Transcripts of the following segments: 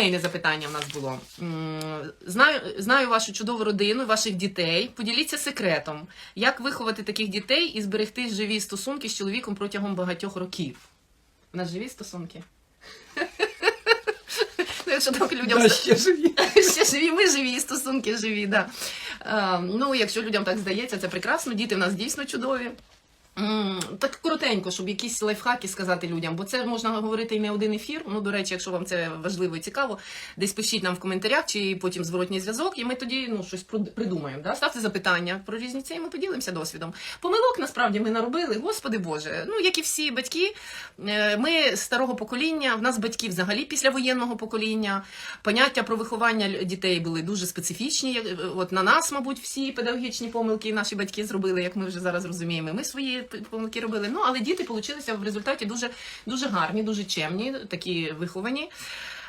Ейне запитання в нас було. Знаю, знаю вашу чудову родину, ваших дітей. Поділіться секретом, як виховати таких дітей і зберегти живі стосунки з чоловіком протягом багатьох років. У нас живі стосунки? Ну, Якщо так людям ще живі. ще живі, ми живі, стосунки живі, да. Е, ну, якщо людям так здається, це прекрасно. Діти в нас дійсно чудові. Так коротенько, щоб якісь лайфхаки сказати людям, бо це можна говорити і не один ефір. Ну, до речі, якщо вам це важливо і цікаво, десь пишіть нам в коментарях чи потім зворотній зв'язок, і ми тоді ну, щось прид- придумаємо. Да? Ставте запитання про різні це, і ми поділимося досвідом. Помилок насправді ми наробили, господи Боже. Ну, як і всі батьки, е, ми старого покоління, в нас батьки взагалі післявоєнного покоління. Поняття про виховання дітей були дуже специфічні. Як- От на нас, мабуть, всі педагогічні помилки наші батьки зробили, як ми вже зараз розуміємо. Ми свої помилки робили. Ну але діти получилися в результаті дуже, дуже гарні, дуже чемні, такі виховані.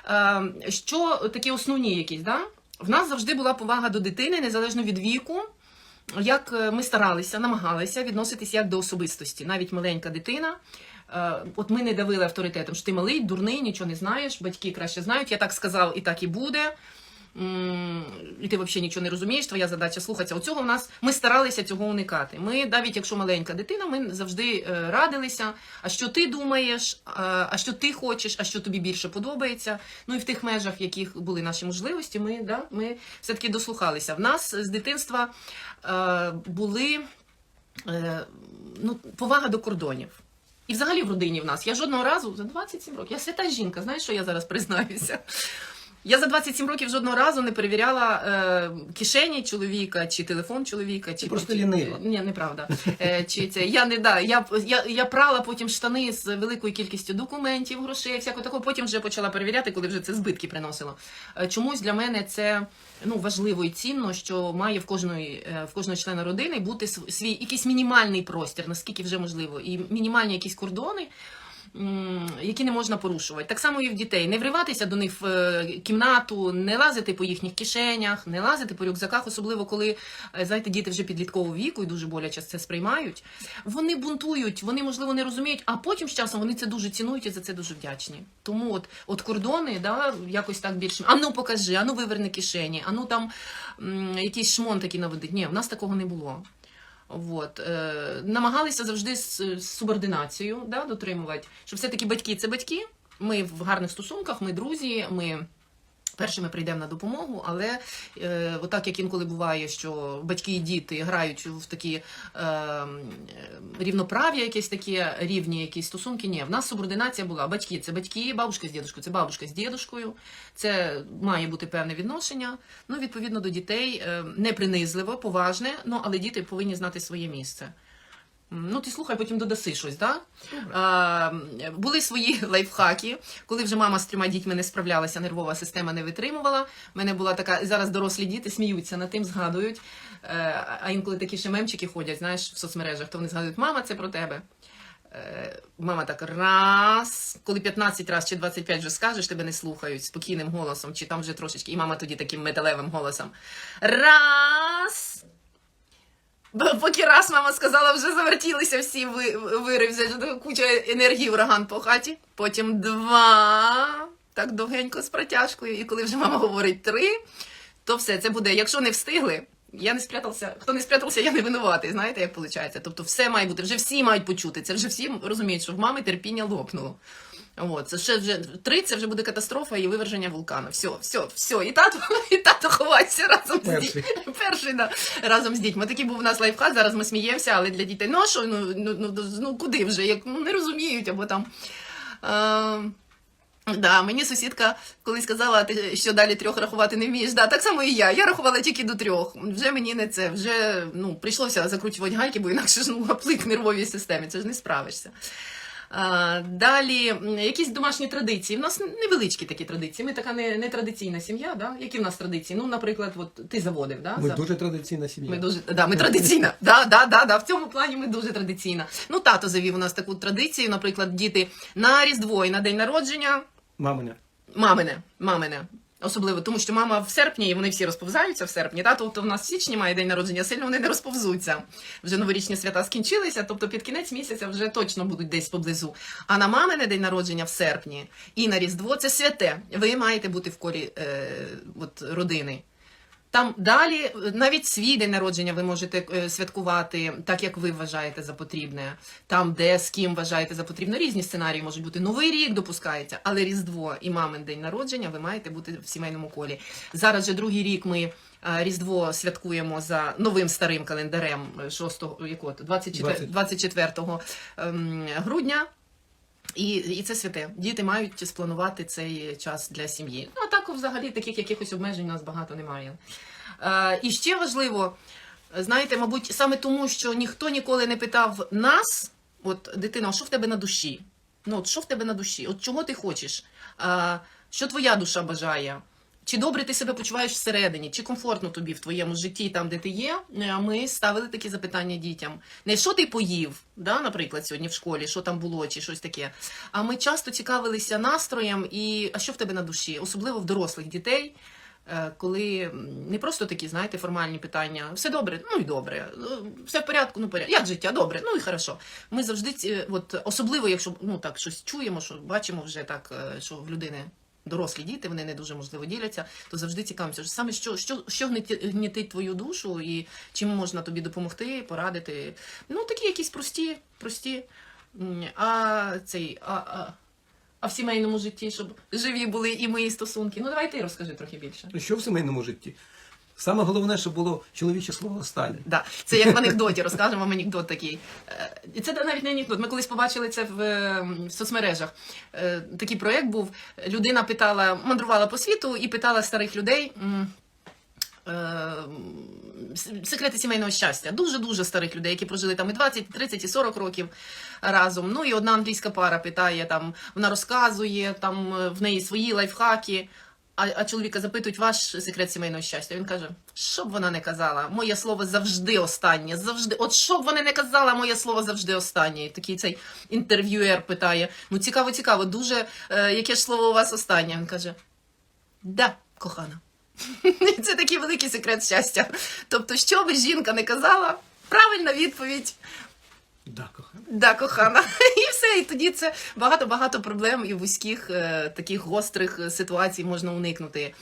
Е, Що такі основні якісь, да? В нас завжди була повага до дитини, незалежно від віку. Як е, ми старалися, намагалися відноситись як до особистості, навіть маленька дитина. Е, От ми не давили авторитетом, що ти малий, дурний, нічого не знаєш, батьки краще знають. Я так сказав, і так і буде. І ти взагалі нічого не розумієш, твоя задача слухатися. Оцього в нас ми старалися цього уникати. Ми, навіть якщо маленька дитина, ми завжди е, радилися. А що ти думаєш, а що ти хочеш, а що тобі більше подобається. Ну і в тих межах, яких були наші можливості, ми, да, ми все-таки дослухалися. В нас з дитинства е, були е, ну, повага до кордонів. І взагалі в родині в нас. Я жодного разу за 27 років. Я свята жінка, знаєш, що я зараз признаюся? Я за 27 років жодного разу не перевіряла е, кишені чоловіка, чи телефон чоловіка, чи просто лінива. Ні, неправда. Е, чи це я не да. Я, я, я прала потім штани з великою кількістю документів, грошей, всякого такого. Потім вже почала перевіряти, коли вже це збитки приносило. Е, чомусь для мене це ну важливо і цінно, що має в кожної е, в кожного члена родини бути свій якийсь мінімальний простір, наскільки вже можливо, і мінімальні якісь кордони. Які не можна порушувати. Так само і в дітей. Не вриватися до них в е, кімнату, не лазити по їхніх кишенях, не лазити по рюкзаках, особливо коли е, знаєте, діти вже підліткового віку і дуже боляче це сприймають. Вони бунтують, вони можливо не розуміють, а потім з часом вони це дуже цінують і за це дуже вдячні. Тому от, от кордони, да, якось так більше. А ну покажи, а ну виверни кишені, а ну там якийсь шмон такий наведить. Ні, в нас такого не було. От. Е, намагалися завжди з, субординацією да, дотримувати, що все-таки батьки це батьки. Ми в гарних стосунках, ми друзі, ми першими прийдемо на допомогу, але е, отак як інколи буває, що батьки і діти грають в такі е, рівноправ'я, якісь такі рівні якісь стосунки. Ні, в нас субординація була. Батьки це батьки, бабушка з дідушкою, це бабушка з дідушкою. Це має бути певне відношення. Ну, відповідно до дітей, е, не принизливо, поважне, ну але діти повинні знати своє місце. Ну, ти слухай, потім додаси щось, да? А, були свої лайфхаки, коли вже мама з трьома дітьми не справлялася, нервова система не витримувала. У мене була така, зараз дорослі діти сміються над тим, згадують. Е, А інколи такі ще мемчики ходять, знаєш, в соцмережах, то вони згадують, мама, це про тебе. Е, Мама так раз, коли 15 раз чи 25 вже скажеш, тебе не слухають спокійним голосом, чи там вже трошечки, і мама тоді таким металевим голосом. Раз. Бо Поки раз мама сказала, вже завертілися всі ви- вири, вже куча енергії ураган по хаті. Потім два. Так довгенько з протяжкою. І коли вже мама говорить три, то все це буде. Якщо не встигли, я не спрятався. Хто не спрятався, я не винуватий. Знаєте, як виходить? Тобто все має бути, вже всі мають почути. Це вже всі розуміють, що в мами терпіння лопнуло. От, це ще вже три, це вже буде катастрофа і виверження вулкану. Все, все, все. І тато, і тато ховається разом з дітьми. Перший, да, разом з дітьми. Такий був у нас лайфхак, зараз ми сміємося, але для дітей. Ну а що, ну, ну, ну, ну куди вже? Як ну, не розуміють, або там. Е, Да, мені сусідка колись сказала, ти що далі трьох рахувати не вмієш. Да, так само і я. Я рахувала тільки до трьох. Вже мені не це. Вже ну, прийшлося закручувати гайки, бо інакше ж ну, аплик нервовій системі, це ж не справишся. Далі, якісь домашні традиції. У нас невеличкі такі традиції. Ми така не, не традиційна сім'я. Да? Які в нас традиції? Ну, наприклад, от ти заводив, да? Ми за- дуже традиційна сім'я. ми дуже да, ми традиційна. Да, да, да, да. В цьому плані ми дуже традиційна. Ну, тато завів у нас таку традицію. Наприклад, діти на Різдво і на день народження Мамине. мамине, мамине. Особливо, тому що мама в серпні, і вони всі розповзаються в серпні. Та? Тобто в нас в січні має день народження, сильно вони не розповзуться. Вже новорічні свята скінчилися, тобто під кінець місяця вже точно будуть десь поблизу. А на мамине день народження в серпні і на Різдво це святе. Ви маєте бути в колі е, от, родини. Там далі навіть свій день народження ви можете е, святкувати так, як ви вважаєте за потрібне. Там, де з ким вважаєте за потрібне, різні сценарії можуть бути. Новий рік допускається, але Різдво і мамин день народження ви маєте бути в сімейному колі. Зараз же другий рік ми е, Різдво святкуємо за новим старим календарем е, 6, якого, 24, 20. 24 ем, грудня. І, і це святе. Діти мають спланувати цей час для сім'ї. Ну а так, взагалі, таких якихось обмежень у нас багато немає. Е, і ще важливо, знаєте, мабуть, саме тому, що ніхто ніколи не питав нас, от дитина, що в тебе на душі? Ну, от що в тебе на душі? От чого ти хочеш? Е, що твоя душа бажає? Чи добре ти себе почуваєш всередині, чи комфортно тобі в твоєму житті, там, де ти є? Е, Ми ставили такі запитання дітям. Не що ти поїв, да, наприклад, сьогодні в школі, що там було, чи щось таке. А ми часто цікавилися настроєм і а що в тебе на душі, особливо в дорослих дітей. е, Коли не просто такі, знаєте, формальні питання, все добре, ну і добре, е, все в порядку, ну порядку. Як життя? Добре, ну і хорошо. Ми завжди, от особливо, якщо ну так щось чуємо, що бачимо вже так, що в людини дорослі діти, вони не дуже можливо діляться, то завжди цікавимося, що саме що, що, що гнітить твою душу і чим можна тобі допомогти, порадити. Ну, такі якісь прості, прості. А цей, а, а, а в сімейному житті, щоб живі були і мої стосунки. Ну, давай ти розкажи трохи більше. Що в сімейному житті? Саме головне, щоб було чоловіче слово останнє. Да, це як в анекдоті, розкажемо вам анекдот такий. Е, І це навіть не анекдот. Ми колись побачили це в, е, в соцмережах. Е, Такий проєкт був. Людина питала, мандрувала по світу і питала старих людей. м, е, с- Секрети сімейного щастя. Дуже-дуже старих людей, які прожили там і 20, і 30, і 40 років разом. Ну і одна англійська пара питає, там, вона розказує, там е, в неї свої лайфхаки. А, а чоловіка запитують ваш секрет сімейного щастя. Він каже: що б вона не казала, моє слово завжди останнє. Завжди, от що б вона не казала, моє слово завжди останнє. І такий цей інтерв'юер питає: ну цікаво, цікаво, дуже е, яке ж слово у вас останнє? Він каже: Да, кохана. Це такий великий секрет щастя. Тобто, що би жінка не казала, правильна відповідь Да, кохана. Да, кохана. І все. І тоді це багато-багато проблем і вузьких е, таких гострих е, ситуацій можна уникнути.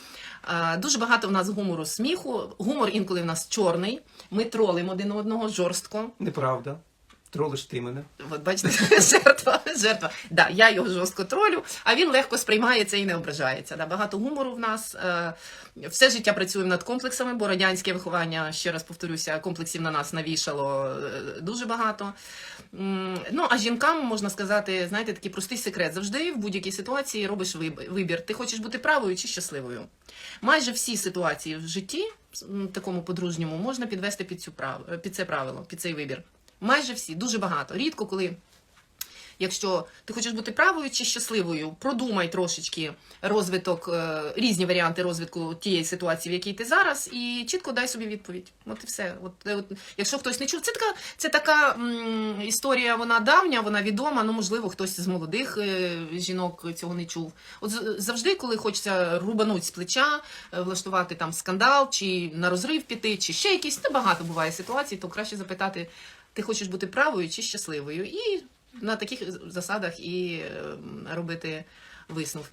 Дуже багато в нас гумору сміху. Гумор інколи в нас чорний. Ми тролимо один одного жорстко. Неправда. Тролиш ти мене. От бачите, жертва, жертва. Да, я його жорстко тролю, а він легко сприймає це і не ображається. Да, багато гумору в нас. Е, все життя працюємо над комплексами, бо радянське виховання, ще раз повторюся, комплексів на нас навішало е, дуже багато. Ну, а жінкам можна сказати, знаєте, такий простий секрет. Завжди в будь-якій ситуації робиш вибір. Ти хочеш бути правою чи щасливою. Майже всі ситуації в житті, такому подружньому, можна підвести під, цю прав... під це правило, під цей вибір. Майже всі, дуже багато. Рідко, коли, якщо ти хочеш бути правою чи щасливою, продумай трошечки розвиток, е, різні варіанти розвитку тієї ситуації, в якій ти зараз, і чітко дай собі відповідь. От і все. От, е, от, якщо хтось не чув, це така, це така м, історія, вона давня, вона відома. Ну, можливо, хтось з молодих е, жінок цього не чув. От завжди, коли хочеться рубануть з плеча, влаштувати там скандал, чи на розрив піти, чи ще якісь небагато буває ситуацій, то краще запитати, ти хочеш бути правою чи щасливою, і на таких засадах і е, робити висновки.